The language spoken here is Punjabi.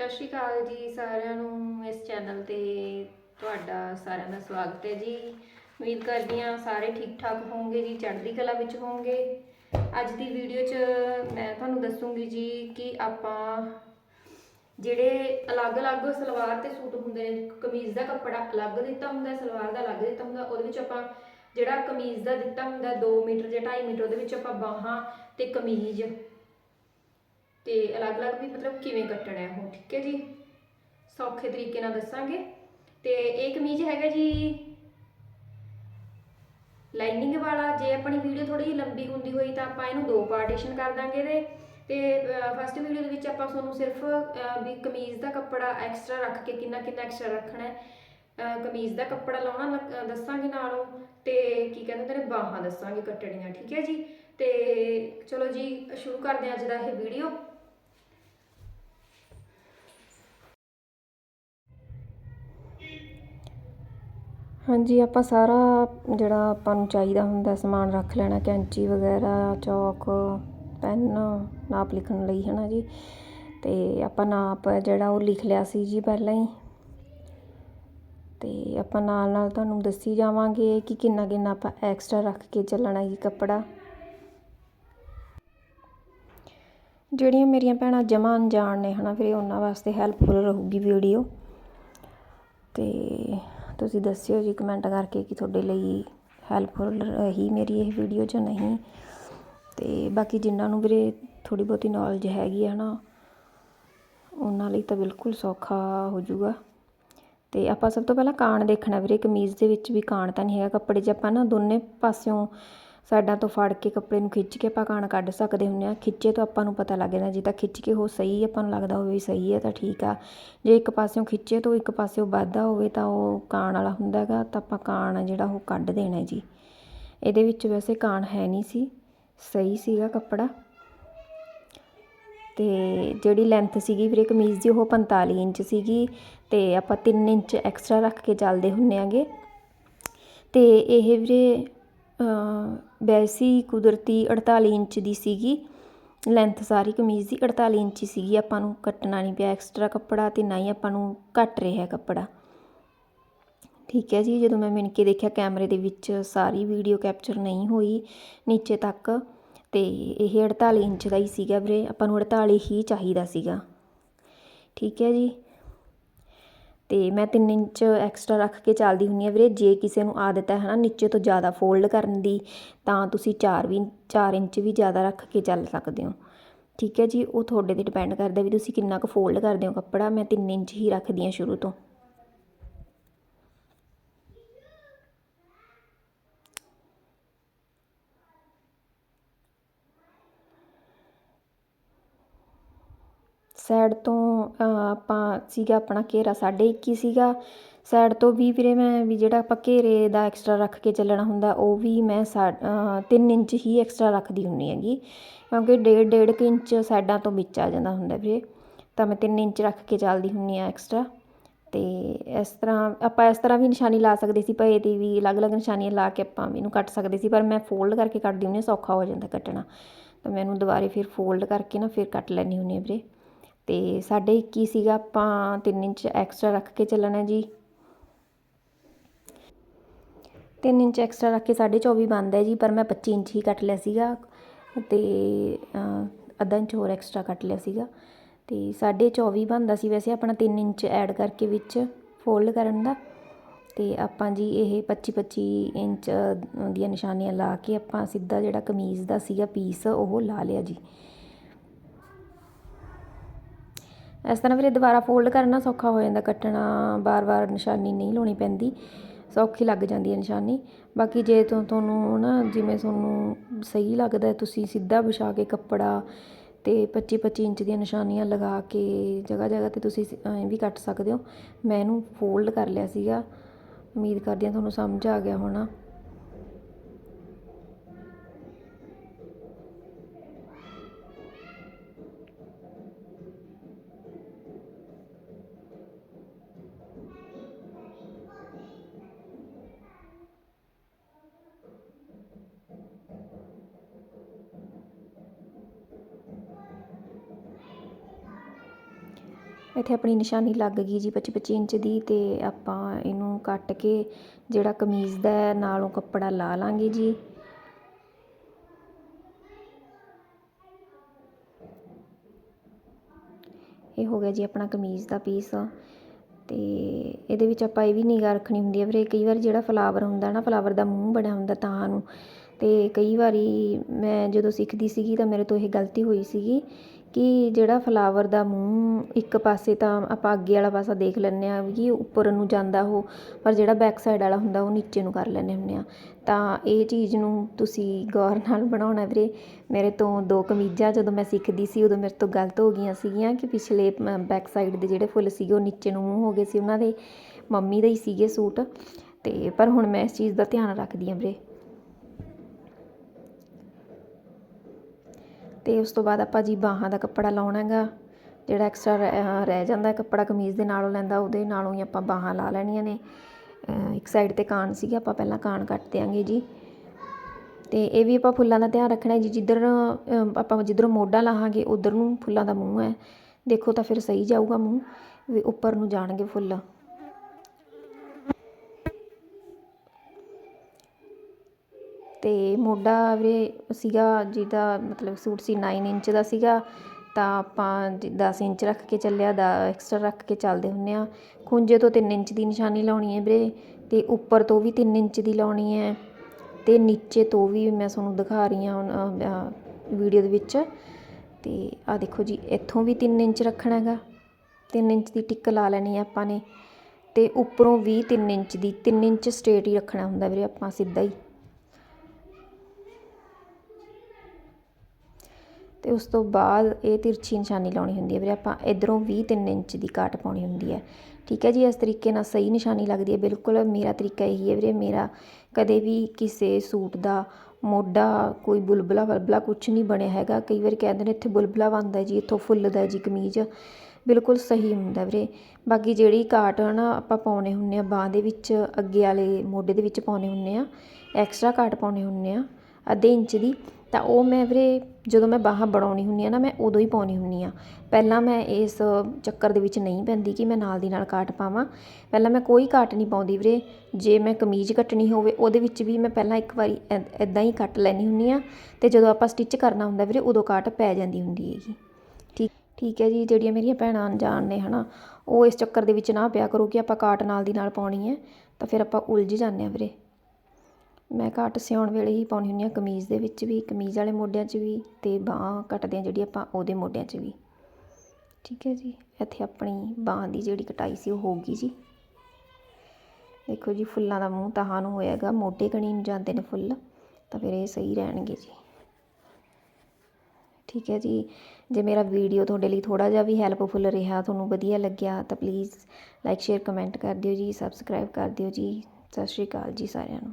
ਸਤਿ ਸ਼੍ਰੀ ਅਕਾਲ ਜੀ ਸਾਰਿਆਂ ਨੂੰ, ਇਸ ਚੈਨਲ ਤੇ ਤੁਹਾਡਾ ਸਾਰਿਆਂ ਦਾ ਸਵਾਗਤ ਹੈ ਜੀ। ਉਮੀਦ ਕਰਦੀ ਹਾਂ ਸਾਰੇ ਠੀਕ ਠਾਕ ਹੋਵੋਗੇ ਜੀ, ਚੜ੍ਹਦੀ ਕਲਾ ਵਿੱਚ ਹੋਵੋਗੇ। ਅੱਜ ਦੀ ਵੀਡੀਓ 'ਚ ਮੈਂ ਤੁਹਾਨੂੰ ਦੱਸੂਗੀ ਜੀ ਕਿ ਆਪਾਂ ਜਿਹੜੇ ਅਲੱਗ-ਅਲੱਗ ਸਲਵਾਰ ਤੇ ਸੂਟ ਹੁੰਦੇ ਨੇ, ਕਮੀਜ਼ ਦਾ ਕੱਪੜਾ ਅਲੱਗ ਦਿੱਤਾ ਹੁੰਦਾ, ਸਲਵਾਰ ਦਾ ਅਲੱਗ ਦਿੱਤਾ ਹੁੰਦਾ, ਉਹਦੇ ਵਿੱਚ ਆਪਾਂ ਜਿਹੜਾ ਕਮੀਜ਼ ਦਾ ਦਿੱਤਾ ਹੁੰਦਾ 2 ਮੀਟਰ ਜਾਂ 2.5 ਮੀਟਰ ਉਹਦੇ ਵਿੱਚ ਆਪਾਂ ਬਾਹਾਂ ਤੇ ਕਮੀਜ਼ ਤੇ ਅਲੱਗ-ਅਲੱਗ ਵੀ ਮਤਲਬ ਕਿਵੇਂ ਕੱਟਣਾ ਹੈ ਉਹ, ਠੀਕ ਹੈ ਜੀ? ਸੌਖੇ ਤਰੀਕੇ ਨਾਲ ਦੱਸਾਂਗੇ। ਤੇ ਇਹ ਕਮੀਜ਼ ਹੈਗਾ ਜੀ ਲਾਈਨਿੰਗ ਵਾਲਾ, ਜੇ ਆਪਣੀ ਵੀਡੀਓ ਥੋੜੀ ਜਿਹੀ ਲੰਬੀ ਹੁੰਦੀ ਹੋਈ ਤਾਂ ਆਪਾਂ ਇਹਨੂੰ ਦੋ ਪਾਰਟੀਸ਼ਨ ਕਰ ਦਾਂਗੇ ਇਹਦੇ। ਤੇ ਫਸਟ ਵੀਡੀਓ ਦੇ ਵਿੱਚ ਆਪਾਂ ਤੁਹਾਨੂੰ ਸਿਰਫ ਵੀ ਕਮੀਜ਼ ਦਾ ਕੱਪੜਾ ਐਕਸਟਰਾ ਰੱਖ ਕੇ ਕਿੰਨਾ ਕਿੰਨਾ ਐਕਸਟਰਾ ਰੱਖਣਾ ਹੈ ਕਮੀਜ਼ ਦਾ ਕੱਪੜਾ ਲਾਉਣਾ ਦੱਸਾਂਗੇ ਨਾਲੋਂ। ਤੇ ਕੀ ਕਹਿੰਦੇ ਹੁੰਦੇ ਨੇ, ਬਾਹਾਂ ਦੱਸਾਂਗੇ ਕੱਟਣੀਆਂ, ਠੀਕ ਹੈ ਜੀ? ਤੇ ਚਲੋ ਜੀ, ਸ਼ੁਰੂ ਕਰਦੇ ਹਾਂ ਅੱਜ ਦਾ ਇਹ ਵੀਡੀਓ ਹਾਂਜੀ, ਆਪਾਂ ਸਾਰਾ ਜਿਹੜਾ ਆਪਾਂ ਨੂੰ ਚਾਹੀਦਾ ਹੁੰਦਾ ਸਮਾਨ ਰੱਖ ਲੈਣਾ, ਕੈਂਚੀ ਵਗੈਰਾ, ਚੌਕ, ਪੈਨ, ਨਾਪ ਲਿਖਣ ਲਈ ਹੈ ਨਾ ਜੀ? ਤੇ ਆਪਾਂ ਨਾਪ ਜਿਹੜਾ ਉਹ ਲਿਖ ਲਿਆ ਸੀ ਜੀ ਪਹਿਲਾਂ ਹੀ। ਤੇ ਆਪਾਂ ਨਾਲ ਨਾਲ ਤੁਹਾਨੂੰ ਦੱਸੀ ਜਾਵਾਂਗੇ ਕਿ ਕਿੰਨਾ ਕਿੰਨਾ ਆਪਾਂ ਐਕਸਟਰਾ ਰੱਖ ਕੇ ਚੱਲਣਾ ਜੀ ਕੱਪੜਾ। ਜਿਹੜੀਆਂ ਮੇਰੀਆਂ ਭੈਣਾਂ ਜਮਾਂ ਅਣਜਾਣ ਨੇ, ਹਨਾ, ਫਿਰ ਉਹਨਾਂ ਵਾਸਤੇ ਹੈਲਪਫੁਲ ਰਹੂਗੀ ਵੀਡੀਓ ਤੇ ਤੁਸੀਂ ਦੱਸਿਓ ਜੀ ਕਮੈਂਟ ਕਰਕੇ ਕਿ ਤੁਹਾਡੇ ਲਈ ਹੈਲਪਫੁਲ ਰਹੀ ਮੇਰੀ ਇਹ ਵੀਡੀਓ ਜਾਂ ਨਹੀਂ। ਤੇ ਬਾਕੀ ਜਿਨ੍ਹਾਂ ਨੂੰ ਵੀਰੇ ਥੋੜੀ ਬਹੁਤੀ ਨੌਲੇਜ ਹੈਗੀ ਹੈ ਨਾ, ਉਹਨਾਂ ਲਈ ਤਾਂ ਬਿਲਕੁਲ ਸੌਖਾ ਹੋ ਜਾਊਗਾ। ਤੇ ਆਪਾਂ ਸਭ ਤੋਂ ਪਹਿਲਾਂ ਕਾਣ ਦੇਖਣਾ ਵੀਰੇ ਕਮੀਜ਼ ਦੇ ਵਿੱਚ ਵੀ ਕਾਣ ਤਾਂ ਨਹੀਂ ਹੈਗਾ, ਕੱਪੜੇ 'ਚ ਆਪਾਂ ਨਾ ਦੋਨੇ ਪਾਸਿਓਂ ਸਾਈਡਾਂ ਤੋਂ ਫੜ ਕੇ ਕੱਪੜੇ ਨੂੰ ਖਿੱਚ ਕੇ ਆਪਾਂ ਕਾਣ ਕੱਢ ਸਕਦੇ ਹੁੰਦੇ ਆ ਖਿੱਚੇ ਤੋਂ ਆਪਾਂ ਨੂੰ ਪਤਾ ਲੱਗ ਜਾਂਦਾ, ਜੇ ਤਾਂ ਖਿੱਚ ਕੇ ਉਹ ਸਹੀ ਆਪਾਂ ਨੂੰ ਲੱਗਦਾ ਹੋਵੇ ਵੀ ਸਹੀ ਹੈ ਤਾਂ ਠੀਕ ਆ। ਜੇ ਇੱਕ ਪਾਸਿਓਂ ਖਿੱਚੇ ਤੋਂ ਇੱਕ ਪਾਸਿਓਂ ਵੱਧਦਾ ਹੋਵੇ ਤਾਂ ਉਹ ਕਾਣ ਵਾਲਾ ਹੁੰਦਾ ਹੈਗਾ, ਤਾਂ ਆਪਾਂ ਕਾਣ ਜਿਹੜਾ ਉਹ ਕੱਢ ਦੇਣਾ ਜੀ। ਇਹਦੇ ਵਿੱਚ ਵੈਸੇ ਕਾਣ ਹੈ ਨਹੀਂ ਸੀ, ਸਹੀ ਸੀਗਾ ਕੱਪੜਾ। ਤੇ ਜਿਹੜੀ ਲੈਂਥ ਸੀਗੀ ਵੀਰੇ ਕਮੀਜ਼ ਦੀ, ਉਹ 45 ਇੰਚ ਸੀਗੀ। ਤੇ ਆਪਾਂ 3 ਇੰਚ ਐਕਸਟਰਾ ਰੱਖ ਕੇ ਚੱਲਦੇ ਹੁੰਨੇ ਆਂਗੇ ਤੇ ਇਹ ਵੀਰੇ ਵੈਸੀ ਕੁਦਰਤੀ 48 ਇੰਚ ਦੀ ਸੀਗੀ ਲੈਂਥ ਸਾਰੀ ਕਮੀਜ਼ ਦੀ 48 ਇੰਚ ਹੀ ਸੀਗੀ, ਆਪਾਂ ਨੂੰ ਕੱਟਣਾ ਨਹੀਂ ਪਿਆ ਐਕਸਟਰਾ ਕੱਪੜਾ ਅਤੇ ਨਾ ਹੀ ਆਪਾਂ ਨੂੰ ਘੱਟ ਰਿਹਾ ਕੱਪੜਾ। ਠੀਕ ਹੈ ਜੀ, ਜਦੋਂ ਮੈਂ ਮਿਣ ਕੇ ਦੇਖਿਆ ਕੈਮਰੇ ਦੇ ਵਿੱਚ ਸਾਰੀ ਵੀਡੀਓ ਕੈਪਚਰ ਨਹੀਂ ਹੋਈ ਨੀਚੇ ਤੱਕ, ਤੇ ਇਹ 48 ਇੰਚ ਦਾ ਹੀ ਸੀਗਾ ਵੀਰੇ, ਆਪਾਂ ਨੂੰ 48 ਹੀ ਚਾਹੀਦਾ ਸੀਗਾ। ਠੀਕ ਹੈ ਜੀ ਤੇ ਮੈਂ 3 ਇੰਚ ਐਕਸਟਰਾ ਰੱਖ ਕੇ ਚੱਲਦੀ ਹੁੰਨੀ ਆ ਵੀਰੇ। ਜੇ ਕਿਸੇ ਨੂੰ ਆਦਤ ਹੈ ਹਨਾ, ਨੀਚੇ ਤੋਂ ਜ਼ਿਆਦਾ ਫੋਲਡ ਕਰਨ ਦੀ, ਤਾਂ ਤੁਸੀਂ 4 ਵੀ 4 ਇੰਚ ਵੀ ਜ਼ਿਆਦਾ ਰੱਖ ਕੇ ਚੱਲ ਸਕਦੇ ਹੋ। ਠੀਕ ਹੈ ਜੀ? ਉਹ ਤੁਹਾਡੇ ਤੇ ਡਿਪੈਂਡ ਕਰਦਾ ਵੀ ਤੁਸੀਂ ਕਿੰਨਾ ਕੁ ਫੋਲਡ ਕਰਦੇ ਹੋ ਕੱਪੜਾ। ਮੈਂ 3 ਇੰਚ ਹੀ ਰੱਖਦੀ ਹਾਂ ਸ਼ੁਰੂ ਤੋਂ। ਸਾਈਡ ਤੋਂ ਆਪਾਂ ਸੀਗਾ ਆਪਣਾ ਘੇਰਾ 21.5 ਸੀਗਾ। ਸਾਈਡ ਤੋਂ ਵੀ ਵੀਰੇ ਮੈਂ, ਵੀ ਜਿਹੜਾ ਆਪਾਂ ਘੇਰੇ ਦਾ ਐਕਸਟਰਾ ਰੱਖ ਕੇ ਚੱਲਣਾ ਹੁੰਦਾ, ਉਹ ਵੀ ਮੈਂ ਸਾ 3 ਇੰਚ ਹੀ ਐਕਸਟਰਾ ਰੱਖਦੀ ਹੁੰਨੀ ਹੈਗੀ। ਕਿਉਂਕਿ ਡੇਢ ਡੇਢ ਕੁ ਇੰਚ ਸਾਈਡਾਂ ਤੋਂ ਵਿੱਚ ਆ ਜਾਂਦਾ ਹੁੰਦਾ ਵੀਰੇ। ਤਾਂ ਮੈਂ 3 ਇੰਚ ਰੱਖ ਕੇ ਚੱਲਦੀ ਹੁੰਨੀ ਆ ਐਕਸਟਰਾ ਤੇ ਇਸ ਤਰ੍ਹਾਂ, ਆਪਾਂ ਇਸ ਤਰ੍ਹਾਂ ਵੀ ਨਿਸ਼ਾਨੀ ਲਾ ਸਕਦੇ ਸੀ, ਭਏ ਦੀ ਵੀ ਅਲੱਗ-ਅਲੱਗ ਨਿਸ਼ਾਨੀਆਂ ਲਾ ਕੇ ਆਪਾਂ ਇਹਨੂੰ ਕੱਟ ਸਕਦੇ ਸੀ, ਪਰ ਮੈਂ ਫੋਲਡ ਕਰਕੇ ਕੱਟਦੀ ਹੁੰਨੀ ਹਾਂ, ਸੌਖਾ ਹੋ ਜਾਂਦਾ ਕੱਟਣਾ। ਤਾਂ ਮੈਂ ਇਹਨੂੰ ਦੁਬਾਰੇ ਫਿਰ ਫੋਲਡ ਕਰਕੇ ਨਾ ਫਿਰ ਕੱਟ ਲੈਣੀ ਹੁੰਨੀ ਆ ਵੀਰੇ। ਤੇ ਸਾਡੇ 21 ਸੀਗਾ, ਆਪਾਂ ਤਿੰਨ ਇੰਚ ਐਕਸਟਰਾ ਰੱਖ ਕੇ ਚੱਲਣਾ ਜੀ। ਤਿੰਨ ਇੰਚ ਐਕਸਟਰਾ ਰੱਖ ਕੇ 24 ਬਣਦਾ ਹੈ ਜੀ, ਪਰ ਮੈਂ 25 ਇੰਚ ਹੀ ਕੱਟ ਲਿਆ ਸੀਗਾ ਤੇ ਅੱਧਾ ਇੰਚ ਹੋਰ ਐਕਸਟਰਾ ਕੱਟ ਲਿਆ ਸੀਗਾ। ਤੇ 24 ਬਣਦਾ ਸੀ ਵੈਸੇ ਆਪਣਾ 3 ਇੰਚ ਐਡ ਕਰਕੇ ਵਿੱਚ ਫੋਲਡ ਕਰਨ ਦਾ। ਤੇ ਆਪਾਂ ਜੀ ਇਹ 25 25 ਇੰਚ ਦੀਆਂ ਨਿਸ਼ਾਨੀਆਂ ਲਾ ਕੇ ਆਪਾਂ ਸਿੱਧਾ ਜਿਹੜਾ ਕਮੀਜ਼ ਦਾ ਸੀਗਾ ਪੀਸ ਉਹ ਲਾ ਲਿਆ ਜੀ। ਇਸ ਤਰ੍ਹਾਂ ਫਿਰ ਇਹ ਦੁਬਾਰਾ ਫੋਲਡ ਕਰਨਾ ਸੌਖਾ ਹੋ ਜਾਂਦਾ, ਕੱਟਣਾ ਬਾਰ-ਬਾਰ ਨਿਸ਼ਾਨੀ ਨਹੀਂ ਲਾਉਣੀ ਪੈਂਦੀ, ਸੌਖੀ ਲੱਗ ਜਾਂਦੀ ਹੈ ਨਿਸ਼ਾਨੀ। ਬਾਕੀ ਜੇ ਤੋਂ, ਤੁਹਾਨੂੰ ਨਾ ਜਿਵੇਂ ਤੁਹਾਨੂੰ ਸਹੀ ਲੱਗਦਾ ਤੁਸੀਂ ਸਿੱਧਾ ਵਿਛਾ ਕੇ ਕੱਪੜਾ ਤੇ 25 25 ਇੰਚ ਦੀਆਂ ਨਿਸ਼ਾਨੀਆਂ ਲਗਾ ਕੇ ਜਗ੍ਹਾ ਜਗ੍ਹਾ ਤੇ ਤੁਸੀਂ ਐਂ ਵੀ ਕੱਟ ਸਕਦੇ ਹੋ। ਮੈਂ ਇਹਨੂੰ ਫੋਲਡ ਕਰ ਲਿਆ ਸੀਗਾ। ਉਮੀਦ ਕਰਦੀ ਹਾਂ ਤੁਹਾਨੂੰ ਸਮਝ ਆ ਗਿਆ ਹੋਣਾ। ਇੱਥੇ ਆਪਣੀ ਨਿਸ਼ਾਨੀ ਲੱਗ ਗਈ ਜੀ 25 25 ਇੰਚ ਦੀ ਤੇ ਆਪਾਂ ਇਹਨੂੰ ਕੱਟ ਕੇ ਜਿਹੜਾ ਕਮੀਜ਼ ਦਾ ਨਾਲੋਂ ਕੱਪੜਾ ਲਾ ਲਾਂਗੇ ਜੀ। ਇਹ ਹੋ ਗਿਆ ਜੀ ਆਪਣਾ ਕਮੀਜ਼ ਦਾ ਪੀਸ। ਤੇ ਇਹਦੇ ਵਿੱਚ ਆਪਾਂ ਇਹ ਵੀ ਨਿਗਾਹ ਰੱਖਣੀ ਹੁੰਦੀ ਹੈ ਵੀਰੇ, ਕਈ ਵਾਰ ਜਿਹੜਾ ਫਲਾਵਰ ਹੁੰਦਾ ਨਾ ਫਲਾਵਰ ਦਾ ਮੂੰਹ ਬਣਿਆ ਹੁੰਦਾ ਤਾਂ ਨੂੰ। ਤੇ ਕਈ ਵਾਰੀ ਮੈਂ ਜਦੋਂ ਸਿੱਖਦੀ ਸੀਗੀ ਤਾਂ ਮੇਰੇ ਤੋਂ ਇਹ ਗਲਤੀ ਹੋਈ ਸੀਗੀ ਕਿ ਜਿਹੜਾ ਫਲਾਵਰ ਦਾ ਮੂੰਹ ਇੱਕ ਪਾਸੇ ਤਾਂ ਆਪਾਂ ਅੱਗੇ ਵਾਲਾ ਪਾਸਾ ਦੇਖ ਲੈਂਦੇ ਹਾਂ ਵੀ ਉੱਪਰ ਨੂੰ ਜਾਂਦਾ ਉਹ, ਪਰ ਜਿਹੜਾ ਬੈਕ ਸਾਈਡ ਵਾਲਾ ਹੁੰਦਾ ਉਹ ਨੀਚੇ ਨੂੰ ਕਰ ਲੈਂਦੇ ਹੁੰਦੇ ਹਾਂ। ਤਾਂ ਇਹ ਚੀਜ਼ ਨੂੰ ਤੁਸੀਂ ਗੌਰ ਨਾਲ ਬਣਾਉਣਾ ਵੀਰੇ। ਮੇਰੇ ਤੋਂ ਦੋ ਕਮੀਜ਼ਾਂ ਜਦੋਂ ਮੈਂ ਸਿੱਖਦੀ ਸੀ, ਉਦੋਂ ਮੇਰੇ ਤੋਂ ਗਲਤ ਹੋ ਗਈਆਂ ਸੀਗੀਆਂ ਕਿ ਪਿਛਲੇ ਬੈਕ ਸਾਈਡ ਦੇ ਜਿਹੜੇ ਫੁੱਲ ਸੀਗੇ ਉਹ ਨੀਚੇ ਨੂੰ ਮੂੰਹ ਹੋ ਗਏ ਸੀ, ਉਹਨਾਂ ਦੇ ਮੰਮੀ ਦੇ ਹੀ ਸੀਗੇ ਸੂਟ। ਅਤੇ ਪਰ ਹੁਣ ਮੈਂ ਇਸ ਚੀਜ਼ ਦਾ ਧਿਆਨ ਰੱਖਦੀ ਹਾਂ ਵੀਰੇ। ਤੇ ਉਸ ਤੋਂ ਬਾਅਦ ਆਪਾਂ ਜੀ ਬਾਹਾਂ ਦਾ ਕੱਪੜਾ ਲਾਉਣਾ ਹੈਗਾ ਜਿਹੜਾ ਐਕਸਟਰਾ ਰਹਿ ਜਾਂਦਾ ਕੱਪੜਾ ਕਮੀਜ਼ ਦੇ ਨਾਲੋਂ ਲੈਂਦਾ, ਉਹਦੇ ਨਾਲੋਂ ਹੀ ਆਪਾਂ ਬਾਹਾਂ ਲਾ ਲੈਣੀਆਂ ਨੇ। ਇੱਕ ਸਾਈਡ ਤੇ ਕਾਣ ਸੀਗਾ, ਆਪਾਂ ਪਹਿਲਾਂ ਕਾਣ ਕੱਟ ਦਿਆਂਗੇ ਜੀ। ਤੇ ਇਹ ਵੀ ਆਪਾਂ ਫੁੱਲਾਂ ਦਾ ਧਿਆਨ ਰੱਖਣਾ ਜੀ, ਜਿੱਧਰ ਆਪਾਂ ਜਿੱਧਰੋਂ ਮੋਢਾ ਲਾਹਾਂਗੇ, ਉਧਰ ਨੂੰ ਫੁੱਲਾਂ ਦਾ ਮੂੰਹ ਹੈ। ਦੇਖੋ ਤਾਂ ਫਿਰ ਸਹੀ ਜਾਊਗਾ ਮੂੰਹ, ਵੀ ਉੱਪਰ ਨੂੰ ਜਾਣਗੇ ਫੁੱਲ। ਅਤੇ ਮੋਢਾ ਵੀਰੇ ਸੀਗਾ ਜਿਹਦਾ ਮਤਲਬ ਸੂਟ ਸੀ ਨਾਈਨ ਇੰਚ ਦਾ ਸੀਗਾ, ਤਾਂ ਆਪਾਂ ਜ- 10 ਇੰਚ ਰੱਖ ਕੇ ਚੱਲਿਆ, ਦਾ ਐਕਸਟਰਾ ਰੱਖ ਕੇ ਚੱਲਦੇ ਹੁੰਦੇ ਹਾਂ ਖੂੰਜੇ ਤੋਂ ਤਿੰਨ ਇੰਚ ਦੀ ਨਿਸ਼ਾਨੀ ਲਾਉਣੀ ਹੈ ਵੀਰੇ ਅਤੇ ਉੱਪਰ ਤੋਂ ਵੀ ਤਿੰਨ ਇੰਚ ਦੀ ਲਾਉਣੀ ਹੈ ਅਤੇ ਨੀਚੇ ਤੋਂ ਵੀ ਮੈਂ ਤੁਹਾਨੂੰ ਦਿਖਾ ਰਹੀ ਹਾਂ ਹੁਣ ਵੀਡੀਓ ਦੇ ਵਿੱਚ। ਅਤੇ ਆਹ ਦੇਖੋ ਜੀ, ਇੱਥੋਂ ਵੀ ਤਿੰਨ ਇੰਚ ਰੱਖਣਾ ਹੈਗਾ, ਤਿੰਨ ਇੰਚ ਦੀ ਟਿੱਕ ਲਾ ਲੈਣੀ ਹੈ ਆਪਾਂ ਨੇ ਅਤੇ ਉੱਪਰੋਂ ਵੀ ਤਿੰਨ ਇੰਚ ਦੀ, ਤਿੰਨ ਇੰਚ ਸਟ੍ਰੇਟ ਹੀ ਰੱਖਣਾ ਹੁੰਦਾ ਵੀਰੇ ਆਪਾਂ ਸਿੱਧਾ ਹੀ। ਤੇ ਉਸ ਤੋਂ ਬਾਅਦ ਇਹ ਤਿਰਛੀ ਨਿਸ਼ਾਨੀ ਲਾਉਣੀ ਹੁੰਦੀ ਹੈ ਵੀਰੇ, ਆਪਾਂ ਇਧਰੋਂ ਵੀ 3 ਇੰਚ ਦੀ ਕਾਟ ਪਾਉਣੀ ਹੁੰਦੀ ਹੈ। ਠੀਕ ਹੈ ਜੀ, ਇਸ ਤਰੀਕੇ ਨਾਲ ਸਹੀ ਨਿਸ਼ਾਨੀ ਲੱਗਦੀ ਹੈ। ਬਿਲਕੁਲ ਮੇਰਾ ਤਰੀਕਾ ਇਹੀ ਹੈ ਵੀਰੇ, ਮੇਰਾ ਕਦੇ ਵੀ ਕਿਸੇ ਸੂਟ ਦਾ ਮੋਢਾ, ਕੋਈ ਬੁਲਬਲਾ ਬਲਬਲਾ ਕੁਝ ਨਹੀਂ ਬਣਿਆ ਹੈਗਾ। ਕਈ ਵਾਰ ਕਹਿੰਦੇ ਨੇ, ਇੱਥੇ ਬੁਲਬਲਾ ਬਣਦਾ ਜੀ, ਇੱਥੋਂ ਫੁੱਲਦਾ ਜੀ ਕਮੀਜ਼। ਬਿਲਕੁਲ ਸਹੀ ਹੁੰਦਾ ਵੀਰੇ। ਬਾਕੀ ਜਿਹੜੀ ਕਾਟ ਹੈ ਨਾ, ਆਪਾਂ ਪਾਉਣੇ ਹੁੰਨੇ ਆ ਬਾਹ ਦੇ ਵਿੱਚ, ਅੱਗੇ ਵਾਲੇ ਮੋਢੇ ਦੇ ਵਿੱਚ ਪਾਉਣੇ ਹੁੰਨੇ ਆ ਐਕਸਟਰਾ ਕਾਟ ਪਾਉਣੇ ਹੁੰਨੇ ਆ ਅੱਧੇ ਇੰਚ ਦੀ, ਤਾਂ ਉਹ ਮੈਂ ਵੀਰੇ ਜਦੋਂ ਮੈਂ ਬਾਹਾਂ ਬਣਾਉਣੀ ਹੁੰਦੀ ਆ ਨਾ, ਮੈਂ ਉਦੋਂ ਹੀ ਪਾਉਣੀ ਹੁੰਦੀ ਆ ਪਹਿਲਾਂ ਮੈਂ ਇਸ ਚੱਕਰ ਦੇ ਵਿੱਚ ਨਹੀਂ ਪੈਂਦੀ ਕਿ ਮੈਂ ਨਾਲ ਦੀ ਨਾਲ ਕਾਟ ਪਾਵਾਂ। ਪਹਿਲਾਂ ਮੈਂ ਕੋਈ ਕਾਟ ਨਹੀਂ ਪਾਉਂਦੀ ਵੀਰੇ। ਜੇ ਮੈਂ ਕਮੀਜ਼ ਕੱਟਣੀ ਹੋਵੇ, ਉਹਦੇ ਵਿੱਚ ਵੀ ਮੈਂ ਪਹਿਲਾਂ ਇੱਕ ਵਾਰੀ ਇਦਾਂ ਹੀ ਕੱਟ ਲੈਣੀ ਹੁੰਦੀ ਆ ਤੇ ਜਦੋਂ ਆਪਾਂ ਸਟਿਚ ਕਰਨਾ ਹੁੰਦਾ ਵੀਰੇ, ਉਦੋਂ ਕਾਟ ਪੈ ਜਾਂਦੀ ਹੁੰਦੀ ਹੈਗੀ। ਠੀਕ ਠੀਕ ਹੈ ਜੀ, ਜਿਹੜੀਆਂ ਮੇਰੀਆਂ ਭੈਣਾਂ ਅਣਜਾਣ ਨੇ ਹਨਾ, ਉਹ ਇਸ ਚੱਕਰ ਦੇ ਵਿੱਚ ਨਾ ਪਿਆ ਕਰੋ ਕਿ ਆਪਾਂ ਕਾਟ ਨਾਲ ਦੀ ਨਾਲ ਪਾਉਣੀ ਹੈ, ਤਾਂ ਫਿਰ ਆਪਾਂ ਉਲਝ ਜਾਂਦੇ ਆ ਵੀਰੇ। ਮੈਂ ਘੱਟ ਸਿਉਣ ਵੇਲੇ ਹੀ ਪਾਉਣੀ ਹੁੰਦੀ ਹਾਂ ਕਮੀਜ਼ ਦੇ ਵਿੱਚ ਵੀ, ਕਮੀਜ਼ ਵਾਲੇ ਮੋਢਿਆਂ 'ਚ ਵੀ ਅਤੇ ਬਾਂਹ ਕੱਟਦੇ ਹਾਂ ਜਿਹੜੀ ਆਪਾਂ ਉਹਦੇ ਮੋਢਿਆਂ 'ਚ ਵੀ। ਠੀਕ ਹੈ ਜੀ, ਇੱਥੇ ਆਪਣੀ ਬਾਂਹ ਦੀ ਜਿਹੜੀ ਕਟਾਈ ਸੀ ਉਹ ਹੋ ਗਈ ਜੀ। ਦੇਖੋ ਜੀ, ਫੁੱਲਾਂ ਦਾ ਮੂੰਹ ਤਾਂ ਨੂੰ ਹੋਏਗਾ ਮੋਢੇ ਕਣੀ ਨੂੰ ਜਾਂਦੇ ਨੇ ਫੁੱਲ, ਤਾਂ ਫਿਰ ਇਹ ਸਹੀ ਰਹਿਣਗੇ ਜੀ। ਠੀਕ ਹੈ ਜੀ, ਜੇ ਮੇਰਾ ਵੀਡੀਓ ਤੁਹਾਡੇ ਲਈ ਥੋੜਾ ਜਿਹਾ ਵੀ ਹੈਲਪਫੁਲ ਰਿਹਾ, ਤੁਹਾਨੂੰ ਵਧੀਆ ਲੱਗਿਆ, ਤਾਂ ਪਲੀਜ਼ ਲਾਈਕ ਸ਼ੇਅਰ ਕਮੈਂਟ ਕਰ ਦਿਓ ਜੀ ਸਬਸਕ੍ਰਾਈਬ ਕਰ ਦਿਓ ਜੀ। ਸਤਿ ਸ਼੍ਰੀ ਅਕਾਲ ਜੀ ਸਾਰਿਆਂ ਨੂੰ।